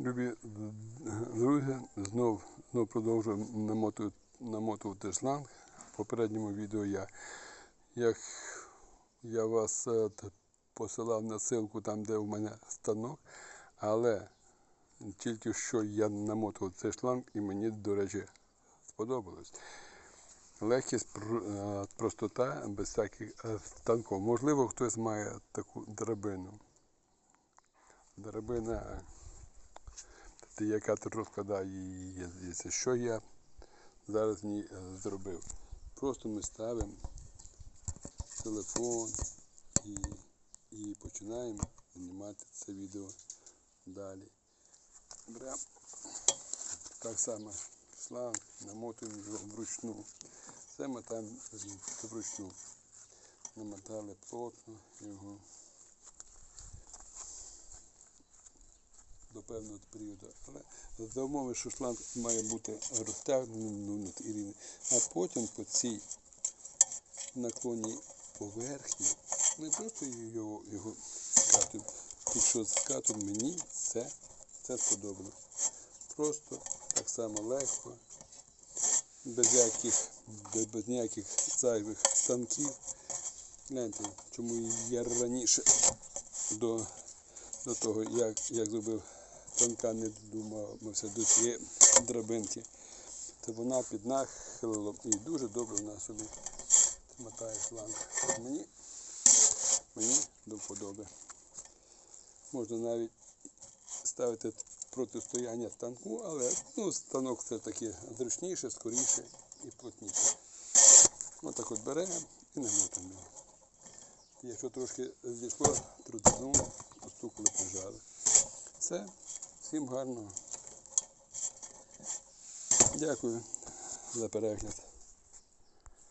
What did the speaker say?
Любі друзі, знов, знов продовжую намотувати, намотувати шланг. В попередньому відео я, як я вас е, посилав на ссылку там, де у мене станок, але тільки що я намотував цей шланг і мені, до речі, сподобалось. Легкість, е, простота, без всяких е, станків. Можливо, хтось має таку драбину. Драбина яка ти розкладає її здається. Що я зараз в ній е, зробив? Просто ми ставимо телефон і, і починаємо знімати це відео далі. Беремо так само шланг, намотуємо його вручну. Це ми там вручну. Намотали плотно його. Певного періоду. Але за умови, що шланг має бути розтягнутий і рівний. А потім по цій наклонній поверхні ми просто його, його скатуємо. Якщо скатуємо, мені це, це сподобалось. Просто так само легко, без яких, без, без ніяких зайвих станків. Гляньте, чому я раніше до до того, як, як зробив тонка, не додумався до цієї драбинки, то вона під нахилом і дуже добре вона собі мотає шланг. Мені, мені до вподоби. Можна навіть ставити протистояння станку, але ну, станок все таки зручніше, скоріше і плотніше. Отак от беремо і намотуємо. його. Якщо трошки зійшло, трудно, постукали, прижали. Все, всім гарного. Дякую за перегляд.